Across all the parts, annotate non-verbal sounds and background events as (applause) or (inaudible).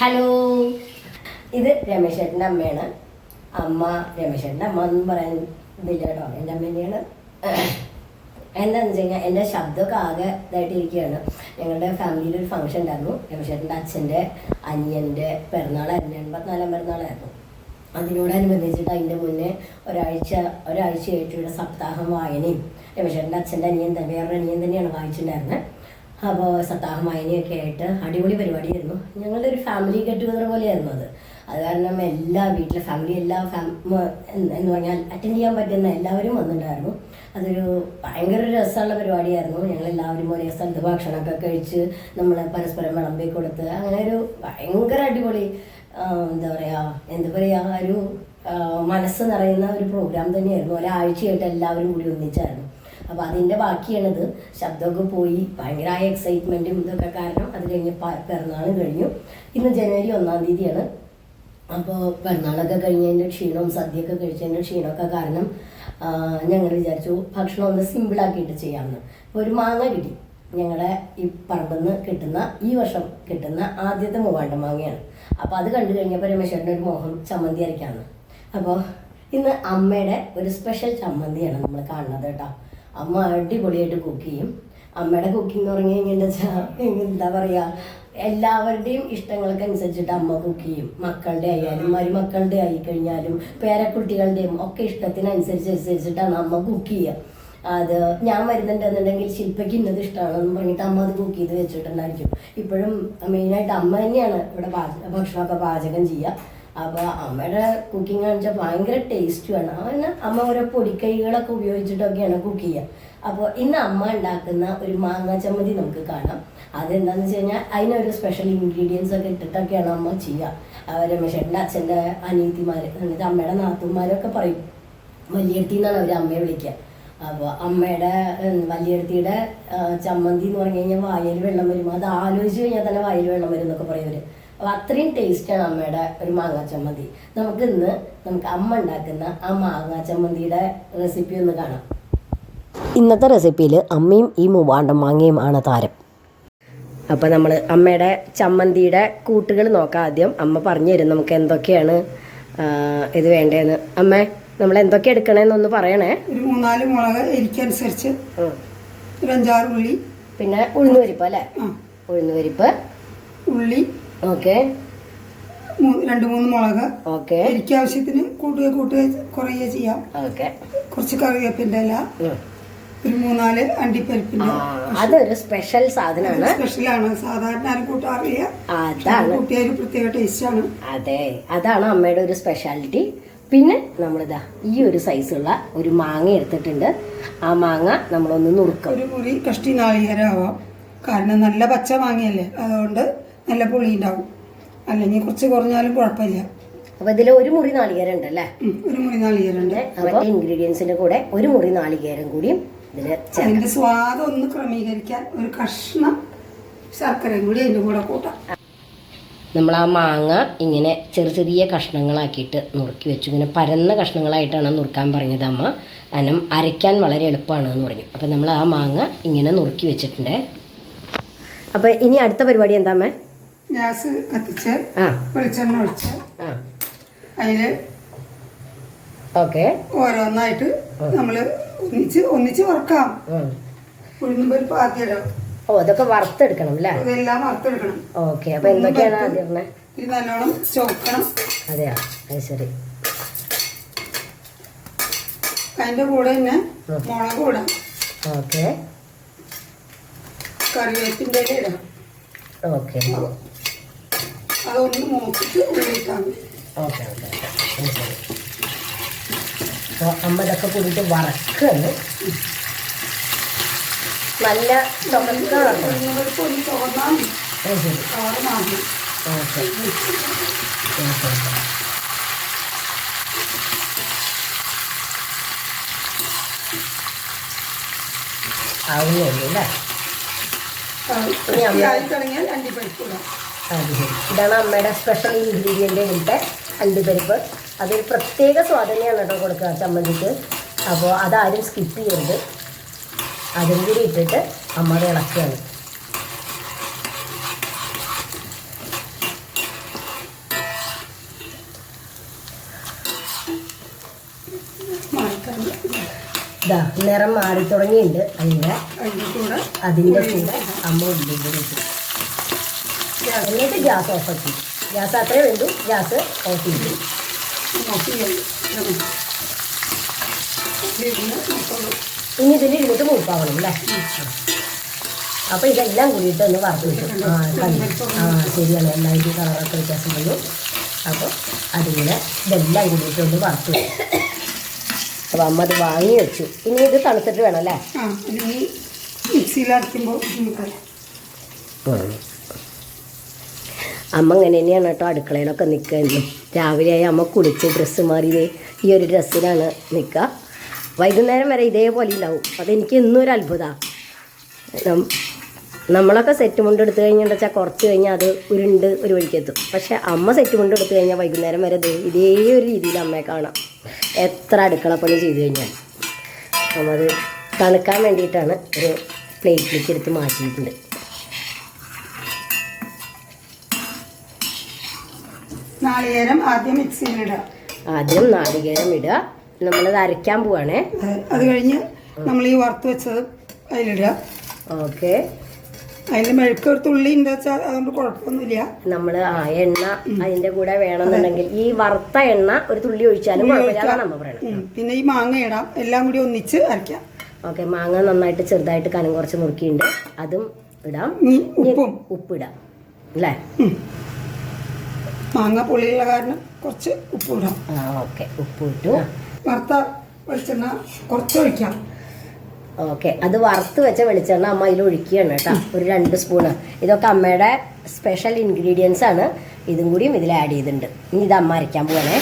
Hello. ഇത് രമേശേട്ടന്റെ അമ്മയാണ്. അമ്മ രമേശേട്ടന്റെ അമ്മ എന്നും പറയാൻ ഇതില്ല കേട്ടോ. എന്റെ അമ്മ തന്നെയാണ്. എന്താണെന്ന് വെച്ച് കഴിഞ്ഞാൽ എന്റെ ശബ്ദമൊക്കെ ആകെ ഇതായിട്ടിരിക്കുകയാണ്. ഞങ്ങളുടെ ഫാമിലിയിൽ ഒരു ഫംഗ്ഷൻ ഉണ്ടായിരുന്നു. രമേശേട്ടന്റെ അച്ഛന്റെ അനിയന്റെ പിറന്നാളായിരുന്നു എൺപത്തിനാലാം പിറന്നാളായിരുന്നു അതിനോടനുബന്ധിച്ചിട്ട് അതിന്റെ മുന്നേ ഒരാഴ്ച ഒരാഴ്ചയായിട്ടുള്ള സപ്താഹം വായനയും രമേശേട്ടന്റെ അച്ഛന്റെ അനിയൻ വേറൊരു അനിയൻ തന്നെയാണ് വായിച്ചിട്ടുണ്ടായിരുന്നത്. അപ്പോൾ സപ്താഹം വായനയൊക്കെ ആയിട്ട് അടിപൊളി പരിപാടിയായിരുന്നു. ഞങ്ങളുടെ ഒരു ഫാമിലി ഗെറ്റ് ടുഗദർ പോലെയായിരുന്നു അത്. അത് കാരണം എല്ലാ വീട്ടിലെ ഫാമിലി എല്ലാ ഫാം എന്ന് പറഞ്ഞാൽ അറ്റൻഡ് ചെയ്യാൻ പറ്റുന്ന എല്ലാവരും വന്നിട്ടുണ്ടായിരുന്നു. അതൊരു ഭയങ്കര രസമുള്ള പരിപാടിയായിരുന്നു. ഞങ്ങൾ എല്ലാവരും ഒരേ സ്ഥലത്ത് ഭക്ഷണമൊക്കെ കഴിച്ച് നമ്മൾ പരസ്പരം വിളമ്പി കൊടുത്ത് അങ്ങനെ ഒരു ഭയങ്കര അടിപൊളി എന്താ പറയുക എന്താ പറയുക ഒരു മനസ്സ് നിറയുന്ന ഒരു പ്രോഗ്രാം തന്നെയായിരുന്നു. ഒരാഴ്ചയായിട്ട് എല്ലാവരും കൂടി ഒന്നിച്ചായിരുന്നു. അപ്പോൾ അതിന്റെ ബാക്കിയാണിത്. ശബ്ദമൊക്കെ പോയി. ഭയങ്കരമായ എക്സൈറ്റ്മെന്റും ഇതൊക്കെ കാരണം അത് കഴിഞ്ഞ് പ- പിറന്നാളും കഴിഞ്ഞു. ഇന്ന് ജനുവരി ഒന്നാം തീയതിയാണ്. അപ്പോൾ പിറന്നാളൊക്കെ കഴിഞ്ഞതിന്റെ ക്ഷീണവും സദ്യയൊക്കെ കഴിച്ചതിന്റെ ക്ഷീണമൊക്കെ കാരണം ഞങ്ങൾ വിചാരിച്ചു ഭക്ഷണം ഒന്ന് സിമ്പിളാക്കിയിട്ട് ചെയ്യാമെന്ന്. അപ്പോൾ ഒരു മാങ്ങ കിട്ടി. ഞങ്ങളുടെ ഈ പറമ്പിൽ നിന്ന് കിട്ടുന്ന ഈ വർഷം കിട്ടുന്ന ആദ്യത്തെ മൂവാണ്ട മാങ്ങയാണ്. അപ്പോൾ അത് കണ്ടു കഴിഞ്ഞപ്പോൾ രമേശ്വരന്റെ ഒരു മോഹം ചമ്മന്തി അരയ്ക്കാമെന്ന്. അപ്പോൾ ഇന്ന് അമ്മയുടെ ഒരു സ്പെഷ്യൽ ചമ്മന്തിയാണ് നമ്മൾ കാണുന്നത് കേട്ടോ. അമ്മ അടിപൊളിയായിട്ട് കുക്ക് ചെയ്യും. അമ്മയുടെ കുക്കിംഗ് എന്ന് പറഞ്ഞു കഴിഞ്ഞാൽ എന്താ പറയുക എല്ലാവരുടെയും ഇഷ്ടങ്ങൾക്ക് അനുസരിച്ചിട്ട് അമ്മ കുക്ക് ചെയ്യും. മക്കളുടെ ആയാലും മരുമക്കളുടെ ആയി കഴിഞ്ഞാലും പേരക്കുട്ടികളുടെയും ഒക്കെ ഇഷ്ടത്തിനനുസരിച്ച് അനുസരിച്ചിട്ടാണ് അമ്മ കുക്ക് ചെയ്യുക. അത് ഞാൻ വരുന്നുണ്ടെന്നുണ്ടെങ്കിൽ ശില്പയ്ക്ക് ഇന്നത് ഇഷ്ടമാണെന്ന് പറഞ്ഞിട്ട് അമ്മ അത് കുക്ക് ചെയ്ത് വെച്ചിട്ടുണ്ടായിരിക്കും. ഇപ്പോഴും മെയിനായിട്ട് അമ്മ തന്നെയാണ് ഇവിടെ ഭക്ഷണമൊക്കെ പാചകം ചെയ്യുക. അപ്പോൾ അമ്മയുടെ കുക്കിംഗ് കാണിച്ചാൽ ഭയങ്കര ടേസ്റ്റുമാണ് അങ്ങനെ അമ്മ ഓരോ പൊടിക്കൈകളൊക്കെ ഉപയോഗിച്ചിട്ടൊക്കെയാണ് കുക്ക് ചെയ്യുക അപ്പോൾ ഇന്ന് അമ്മ ഉണ്ടാക്കുന്ന ഒരു മാങ്ങ ചമ്മന്തി നമുക്ക് കാണാം. അതെന്താണെന്ന് വെച്ച് കഴിഞ്ഞാൽ അതിനൊരു സ്പെഷ്യൽ ഇൻഗ്രീഡിയൻസ് ഒക്കെ ഇട്ടിട്ടൊക്കെയാണ് അമ്മ ചെയ്യുക രമേശേട്ടന്റെ അച്ഛന്റെ അനിയത്തിമാർ എന്നിട്ട് അമ്മയുടെ നാത്തുമാരൊക്കെ പറയും വലിയടത്തി എന്നാണ് അവർ അമ്മയെ വിളിക്കുക അപ്പോൾ അമ്മയുടെ വലിയടത്തിയുടെ ചമ്മന്തി എന്ന് പറഞ്ഞു കഴിഞ്ഞാൽ വായിൽ വെള്ളം വരും. അത് ആലോചിച്ച് കഴിഞ്ഞാൽ തന്നെ വായിൽ വെള്ളം വരും എന്നൊക്കെ പറയും അപ്പോൾ അത്രയും ടേസ്റ്റാണ് അമ്മയുടെ ഒരു മാങ്ങാ ചമ്മന്തി. നമുക്ക് ഇന്ന് നമുക്ക് അമ്മ ഉണ്ടാക്കുന്ന ആ മാങ്ങാ ചമ്മന്തിയുടെ റെസിപ്പി ഒന്ന് കാണാം. ഇന്നത്തെ റെസിപ്പിയിൽ അമ്മയും ഈ മൂവാണ്ട മാങ്ങയും ആണ് താരം. അപ്പോൾ നമ്മൾ അമ്മയുടെ ചമ്മന്തിയുടെ കൂട്ടുകൾ നോക്കാം ആദ്യം. അമ്മ പറഞ്ഞു തരും നമുക്ക് എന്തൊക്കെയാണ് ഇത് വേണ്ടതെന്ന് അമ്മ നമ്മൾ എന്തൊക്കെ എടുക്കണേന്നൊന്ന് പറയണേ. ഒരു മൂന്നാൽ മുളക് എരിക്കനുസരിച്ച് ഒരു അഞ്ചാറ് ഉള്ളി. പിന്നെ ഉഴുന്നുപരിപ്പ് അല്ലേ? ഉഴുന്നുപരിപ്പ് ഉള്ളി ഓക്കെ. രണ്ടു മൂന്ന് മുളക്. ഓക്കെ. എനിക്ക് ആവശ്യത്തിന് കൂട്ടുക കൂട്ടുക കുറയുക ചെയ്യാം. ഓക്കെ. കുറച്ച് കറിവേപ്പിന്റെ ഇല ഒരു മൂന്നാൽ അണ്ടിപ്പരിപ്പിന്റെ അതൊരു സ്പെഷ്യൽ സാധനമാണ്. സ്പെഷ്യലാണ് സാധാരണ ആരും കൂട്ടാറില്ല. അതാണ്. കൂട്ടിയ ഒരു പ്രത്യേക ടേസ്റ്റാണ് അതെ. അതാണ് അമ്മയുടെ ഒരു സ്പെഷ്യാലിറ്റി പിന്നെ നമ്മളിതാ ഈ ഒരു സൈസുള്ള ഒരു മാങ്ങ എടുത്തിട്ടുണ്ട്. ആ മാങ്ങ നമ്മളൊന്ന് നുറുക്കും. ഒരു മുറി കഷ്ടി നാളികരാവാം കാരണം നല്ല പച്ച മാങ്ങയല്ലേ? അതുകൊണ്ട് നല്ല പുളി ഉണ്ടാവും അല്ലെങ്കിൽ കുറച്ച് കുറഞ്ഞാലും കുഴപ്പമില്ല. അപ്പൊ ഇതിൽ ഒരു മുറി നാളികേരം ഉണ്ടല്ലേ? ഒരു മുറി നാളികേരം ഉണ്ട്. മറ്റേ ഇൻഗ്രീഡിയൻസിന്റെ കൂടെ ഒരു മുറി നാളികേരം കൂടിയും ഇതിന് അതിന്റെ സ്വാദം ഒന്ന് ക്രമീകരിക്കാൻ ഒരു കഷ്ണം ശർക്കരയും കൂടി അതിന്റെ കൂടെ കൂട്ടാം. നമ്മൾ ആ മാങ്ങ ഇങ്ങനെ ചെറിയ ചെറിയ കഷ്ണങ്ങളാക്കിയിട്ട് നുറുക്കി വെച്ചു. ഇങ്ങനെ പരന്ന കഷ്ണങ്ങളായിട്ടാണ് നുറുക്കാൻ പറഞ്ഞത് അമ്മ. കാരണം അരയ്ക്കാൻ വളരെ എളുപ്പമാണ് എന്ന് പറഞ്ഞു. അപ്പം നമ്മൾ ആ മാങ്ങ ഇങ്ങനെ നുറുക്കി വെച്ചിട്ടുണ്ട്. അപ്പോൾ ഇനി അടുത്ത പരിപാടി എന്താ അമ്മേ? ഗ്യാസ് കത്തിച്ച് വെളിച്ചെണ്ണ ഒഴിച്ച് അതിൽ ഓക്കെ. ഓരോന്നായിട്ട് നമ്മൾ ഒന്നിച്ച് ഒന്നിച്ച് വറക്കാം. ഉഴുന്നും പരിപ്പ് ആദ്യം ഇടാം ഓ അതൊക്കെ വറുത്തെടുക്കണം അല്ലേ ഇതെല്ലാം വറുത്തെടുക്കണം. ഓക്കെ അപ്പൊ എന്തൊക്കെയാണ് ആദ്യം ഇത് നല്ലോണം ചോക്കണം അതെയാ? അത് ശരി. അതിന്റെ കൂടെ തന്നെ മുളക് ഇടാം. ഓക്കെ. കറിവേപ്പിന്റെ ഇടാം. ഓക്കെ അതൊന്ന് മൂത്തിട്ട് ഉള്ളിട്ടാൽ മതി ഓക്കെ ഓക്കെ അപ്പോൾ അമ്മ ഇതൊക്കെ കൂടിയിട്ട് വറക്കുകയാണ് നല്ല ചുമക്ക വറക്കണം ഉഴുന്നും പരിപ്പ് ഒന്ന് തുറന്നാൽ മതി. ശരി കളറ് മാറണം ഓക്കെ ഓക്കെ ഓക്കെ ആവുന്നുള്ളൂ അല്ലേ കളർ ആയി തുടങ്ങിയാൽ അണ്ടിപ്പരിപ്പ് ഇടാം അത് ശരി ഇതാണ് അമ്മയുടെ സ്പെഷ്യൽ ഇൻഗ്രീഡിയന്റ് ഇവിടുത്തെ അണ്ടിപ്പരിപ്പ് അതൊരു പ്രത്യേക സ്വാധീനമാണ് കേട്ടോ കൊടുക്കുക ചമ്മന്തിക്ക്. അപ്പോൾ അതാരും സ്കിപ്പ് ചെയ്യരുത്. അതും കൂടി ഇട്ടിട്ട് അമ്മ അത് ഇളക്കുകയാണ്. ഇതാ നിറം മാറി തുടങ്ങിയിട്ടുണ്ട്. അതിന്റെ അതിന്റെ കൂടെ അമ്മ ഇട്ടു. എന്നിട്ട് ഗ്യാസ് ഓഫ് ആക്കി. ഗ്യാസ് അത്രേ വേണ്ടു. ഗ്യാസ് ഓഫ് ചെയ്തു. ഇനി ഇതിൽ ഇരുന്നിട്ട് മൂപ്പാവണം അല്ലേ? അപ്പോൾ ഇതെല്ലാം കൂടിയിട്ട് ഒന്ന് വറുത്ത് വെച്ചു. ആ കണ്ടു ആ ശരിയാണ്. എല്ലാവരും കളറൊക്കെ വ്യത്യാസം വന്നു. അപ്പോൾ അതിങ്ങനെ ഇതെല്ലാം കൂടിയിട്ട് ഒന്ന് വറുത്ത് വെച്ചു. അപ്പോൾ അമ്മ അത് വാങ്ങി വെച്ചു. ഇനി ഇത് തണുത്തിട്ട് വേണം അല്ലേ? മിക്സിയിലടിക്കുമ്പോൾ അമ്മ അങ്ങനെ തന്നെയാണ് കേട്ടോ അടുക്കളയിലൊക്കെ നിൽക്കുന്നത് രാവിലെ ആയി അമ്മ കുളിച്ച് ഡ്രസ്സ് മാറിയത് ഈ ഒരു ഡ്രസ്സിലാണ് നിൽക്കുക. വൈകുന്നേരം വരെ ഇതേപോലെ ഉണ്ടാവും. അതെനിക്ക് എന്നും ഒരു അത്ഭുതമാണ് നമ്മളൊക്കെ സെറ്റ് മുണ്ട് എടുത്തു കഴിഞ്ഞാൽ വെച്ചാൽ കുറച്ച് കഴിഞ്ഞാൽ അത് ഉരുണ്ട് ഒരു വഴിക്കെത്തും പക്ഷേ അമ്മ സെറ്റ് മുണ്ട് എടുത്തു കഴിഞ്ഞാൽ വൈകുന്നേരം വരെ ഇതേ ഒരു രീതിയിൽ അമ്മയെ കാണാം. എത്ര അടുക്കള പണി ചെയ്തു കഴിഞ്ഞാൽ നമ്മൾ അത് തണുക്കാൻ വേണ്ടിയിട്ടാണ് ഒരു പ്ലേറ്റിലേക്ക് എടുത്ത് മാറ്റിയിട്ടുണ്ട്. നാളികേരം ആദ്യം മിക്സിയിലിടുക ആദ്യം നാളികേരം ഇടുക. നമ്മളത് അരയ്ക്കാൻ പോവാണേ. അത് കഴിഞ്ഞ് നമ്മൾ ഈ വറുത്ത് വെച്ചത് അതിലിടുക. ഓക്കെ. അതിൽ മെഴുക്ക് ഒരു തുള്ളി അതുകൊണ്ട് കുഴപ്പമൊന്നുമില്ല നമ്മൾ ആ എണ്ണ അതിന്റെ കൂടെ വേണമെന്നുണ്ടെങ്കിൽ ഈ വറുത്ത എണ്ണ ഒരു തുള്ളി ഒഴിച്ചാലും കുഴപ്പമില്ല പറയണം. പിന്നെ ഈ മാങ്ങ ഇടാം. എല്ലാം കൂടി ഒന്നിച്ച് അരയ്ക്കാം ഓക്കെ മാങ്ങ നന്നായിട്ട് ചെറുതായിട്ട് കനം കുറച്ച് മുറുക്കിയുണ്ട്. അതും ഇടാം. ഉപ്പും. ഉപ്പിടാം അല്ലേ. മാങ്ങ പുളിയുള്ള കാരണം കുറച്ച് ഉപ്പ് ഇടാം. ആ ഓക്കെ. ഉപ്പ് ഇട്ടു. വറുത്ത വെളിച്ചെണ്ണ കുറച്ച് ഒഴിക്കാം. ഓക്കെ അത് വറുത്ത് വെച്ച വെളിച്ചെണ്ണ അമ്മ അതിൽ ഒഴിക്കുകയാണ് കേട്ടോ. ഒരു രണ്ട് സ്പൂണ്. ഇതൊക്കെ അമ്മയുടെ സ്പെഷ്യൽ ഇൻഗ്രീഡിയൻസ് ആണ്. ഇതും കൂടിയും ഇതിൽ ആഡ് ചെയ്തിട്ടുണ്ട്. ഇനി ഇത് അമ്മ അരയ്ക്കാൻ പോവാണേ.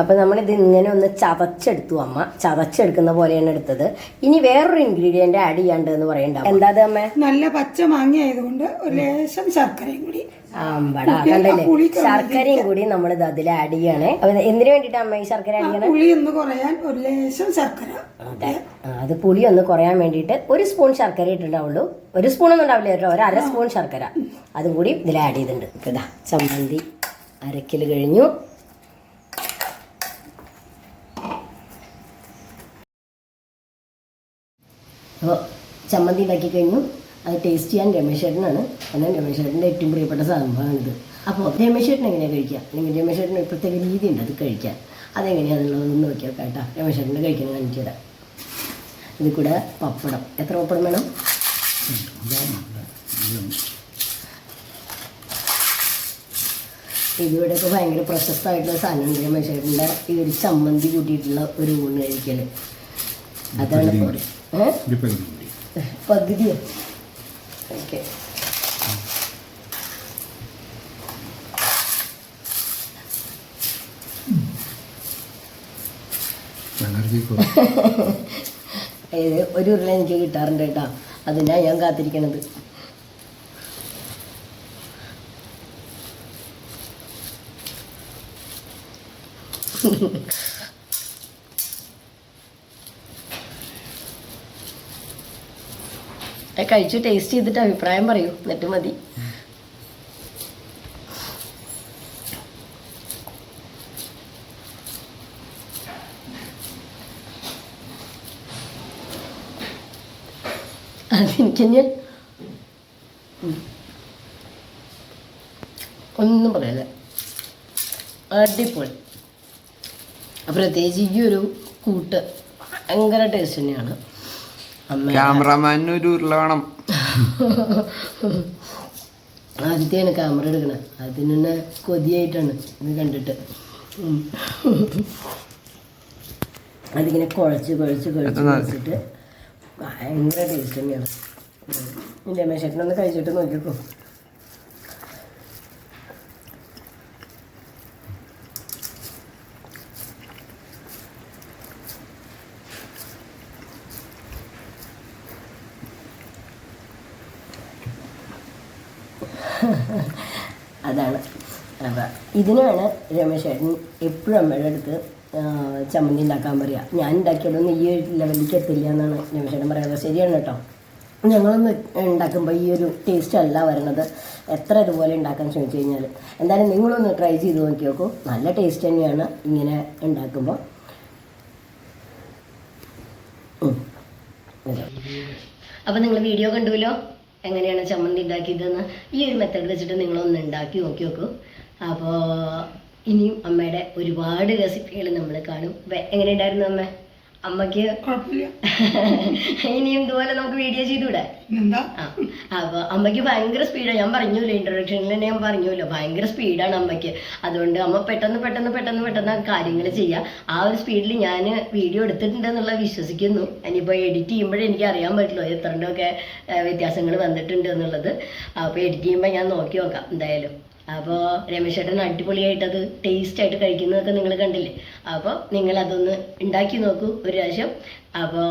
അപ്പം നമ്മളിത് ഇങ്ങനെ ഒന്ന് ചതച്ചെടുത്തു അമ്മ. ചതച്ചെടുക്കുന്ന പോലെയാണ് എടുത്തത്. ഇനി വേറൊരു ഇൻഗ്രീഡിയന്റ് ആഡ് ചെയ്യാണ്ട് എന്ന് പറയണ്ട? എന്താ അമ്മ? നല്ല പച്ച മാങ്ങ ആയതുകൊണ്ട് ഒരു ലേശം ശർക്കരയും കൂടി. കണ്ടല്ലേ? ശർക്കരയും കൂടി നമ്മൾ ഇത് അതിൽ ആഡ് ചെയ്യണേ. എന്തിനു വേണ്ടിട്ടാ അമ്മ ഈ ശർക്കര ആഡ് ചെയ്യണം? പുളി ഒന്ന് കുറയാൻ ഒരു ലേശം ശർക്കര. അതെ. അത് പുളി ഒന്ന് കുറയാൻ വേണ്ടിയിട്ട് ഒരു സ്പൂൺ ശർക്കര ഇട്ടിട്ടുണ്ടാവുള്ളൂ. ഒരു സ്പൂൺ ഒന്നും ഉണ്ടാവില്ല കേട്ടോ. ഒരു അര സ്പൂൺ ശർക്കര. അതും കൂടി ഇതിൽ ആഡ് ചെയ്തിട്ടുണ്ട്. ഇതാ ചമ്മന്തി അരക്കിൽ കഴിഞ്ഞു. അപ്പോൾ ചമ്മന്തി ഉണ്ടാക്കി കഴിഞ്ഞു. അത് ടേസ്റ്റ് ചെയ്യാൻ രമേശേട്ടനാണ്. എന്നാൽ രമേശേട്ടന്റെ ഏറ്റവും പ്രിയപ്പെട്ട സാധനമാണിത് അപ്പോൾ രമേശേട്ടൻ എങ്ങനെയാണ് കഴിക്കുക? അല്ലെങ്കിൽ രമേശേട്ടന് ഒരു പ്രത്യേക രീതിയുണ്ട് അത് കഴിക്കാൻ. അതെങ്ങനെയാണെന്നുള്ളതൊന്ന് നോക്കി നോക്കാം കേട്ടോ. രമേശേട്ടന്റെ കഴിക്കുന്ന കാണിച്ചു തരാം. ഇത് കൂടെ പപ്പടം. എത്ര പപ്പടം വേണം? ഇതിവിടെയൊക്കെ ഭയങ്കര പ്രശസ്തമായിട്ടുള്ള സാധനമാണ് രമേശേട്ടന്റെ ഈ ഒരു ചമ്മന്തി കൂട്ടിയിട്ടുള്ള ഒരു ഊണ് കഴിക്കൽ അതാണ് പകുതിയോ? ഓക്കെ ഇത് (laughs) ഒരു ഉരുള എനിക്ക് കിട്ടാറുണ്ട് കേട്ടോ. അതിനാ ഞാൻ കാത്തിരിക്കണത്. കഴിച്ചു ടേസ്റ്റ് ചെയ്തിട്ട് അഭിപ്രായം പറയൂ. എന്നിട്ട് മതി. ഒന്നും പറയല്ല. അടിപൊളി. പ്രത്യേകിച്ച് ഈ ഒരു കൂട്ട് ഭയങ്കര ടേസ്റ്റ് തന്നെയാണ്. ക്യാമറമാനിന് ഒരു ഉരുള വേണം ആദ്യത്തെയാണ് ക്യാമറ എടുക്കണേ. അതിന് തന്നെ കൊതിയായിട്ടാണ് ഇത് കണ്ടിട്ട്. അതിങ്ങനെ കുഴച്ച് കുഴച്ച് കുഴച്ച് കുഴച്ചിട്ട് ഭയങ്കര ടേസ്റ്റ് തന്നെയാണ്. എന്റെ രമേശേട്ടനൊന്ന് കഴിച്ചിട്ട് നോക്കിക്കോ. അതാണ്. അപ്പം ഇതിനാണ് രമേശേട്ടൻ എപ്പോഴും അമ്മയുടെ അടുത്ത് ചമ്മന്തി ഉണ്ടാക്കാൻ പറയുക ഞാൻ ഉണ്ടാക്കിയാലൊന്നും ഈ ഒരു ലെവലിലേക്ക് എത്തില്ല എന്നാണ് രമേശേട്ടൻ പറയുന്നത്. ശരിയാണ് കേട്ടോ. ഞങ്ങളൊന്ന് ഉണ്ടാക്കുമ്പോൾ ഈ ഒരു ടേസ്റ്റ് അല്ല വരുന്നത് എത്ര ഇതുപോലെ ഉണ്ടാക്കാൻ ശ്രമിച്ചു കഴിഞ്ഞാൽ എന്തായാലും നിങ്ങളൊന്ന് ട്രൈ ചെയ്ത് നോക്കി നോക്കൂ. നല്ല ടേസ്റ്റ് തന്നെയാണ് ഇങ്ങനെ ഉണ്ടാക്കുമ്പോൾ അപ്പോൾ നിങ്ങൾ വീഡിയോ കണ്ടുവല്ലോ എങ്ങനെയാണ് ചമ്മന്തി ഉണ്ടാക്കിയതെന്ന് ഈ ഒരു മെത്തേഡ് വെച്ചിട്ട് നിങ്ങളൊന്ന് ഉണ്ടാക്കി നോക്കി നോക്കൂ. അപ്പോൾ ഇനിയും അമ്മയുടെ ഒരുപാട് റെസിപ്പികൾ നമ്മൾ കാണും. എങ്ങനെ എങ്ങനെയുണ്ടായിരുന്നു അമ്മ? കുഴപ്പമില്ല (laughs) ഇനിയും ഇതുപോലെ നമുക്ക് വീഡിയോ ചെയ്തുകൂടെ അപ്പൊ അമ്മയ്ക്ക് ഭയങ്കര സ്പീഡാണ് ഞാൻ പറഞ്ഞല്ലോ ഇൻട്രൊഡക്ഷനിൽ തന്നെ ഞാൻ പറഞ്ഞല്ലോ ഭയങ്കര സ്പീഡാണ് അമ്മയ്ക്ക് അതുകൊണ്ട് അമ്മ പെട്ടെന്ന് പെട്ടെന്ന് പെട്ടെന്ന് പെട്ടെന്ന് കാര്യങ്ങൾ ചെയ്യുക ആ ഒരു സ്പീഡിൽ ഞാൻ വീഡിയോ എടുത്തിട്ടുണ്ടെന്നുള്ള വിശ്വസിക്കുന്നു. ഇനിയിപ്പോൾ എഡിറ്റ് ചെയ്യുമ്പോഴേ എനിക്ക് അറിയാൻ പറ്റുള്ളൂ എത്രണ്ടൊക്കെ വ്യത്യാസങ്ങൾ വന്നിട്ടുണ്ട് എന്നുള്ളത് അപ്പോൾ എഡിറ്റ് ചെയ്യുമ്പോൾ ഞാൻ നോക്കി നോക്കാം എന്തായാലും. അപ്പോൾ രമേശേട്ടൻ അടിപൊളിയായിട്ട് അത് ടേസ്റ്റ് ആയിട്ട് കഴിക്കുന്നതൊക്കെ നിങ്ങൾ കണ്ടില്ലേ? അപ്പോൾ നിങ്ങൾ അതൊന്ന് ഉണ്ടാക്കി നോക്കൂ ഒരു പ്രാവശ്യം. അപ്പോൾ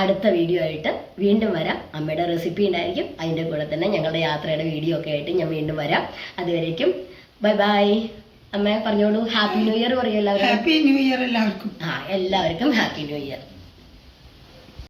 അടുത്ത വീഡിയോ ആയിട്ട് വീണ്ടും വരാം. അമ്മയുടെ റെസിപ്പി ഉണ്ടായിരിക്കും. അതിന്റെ കൂടെ തന്നെ ഞങ്ങളുടെ യാത്രയുടെ വീഡിയോ ഒക്കെ ആയിട്ട് ഞാൻ വീണ്ടും വരാം. അതുവരേക്കും ബൈ ബൈ അമ്മ പറഞ്ഞോളൂ. ഹാപ്പി ന്യൂ ഇയർ പറയൂ എല്ലാവർക്കും. ഹാപ്പി ന്യൂ ഇയർ എല്ലാവർക്കും. ആ എല്ലാവർക്കും ഹാപ്പി ന്യൂ ഇയർ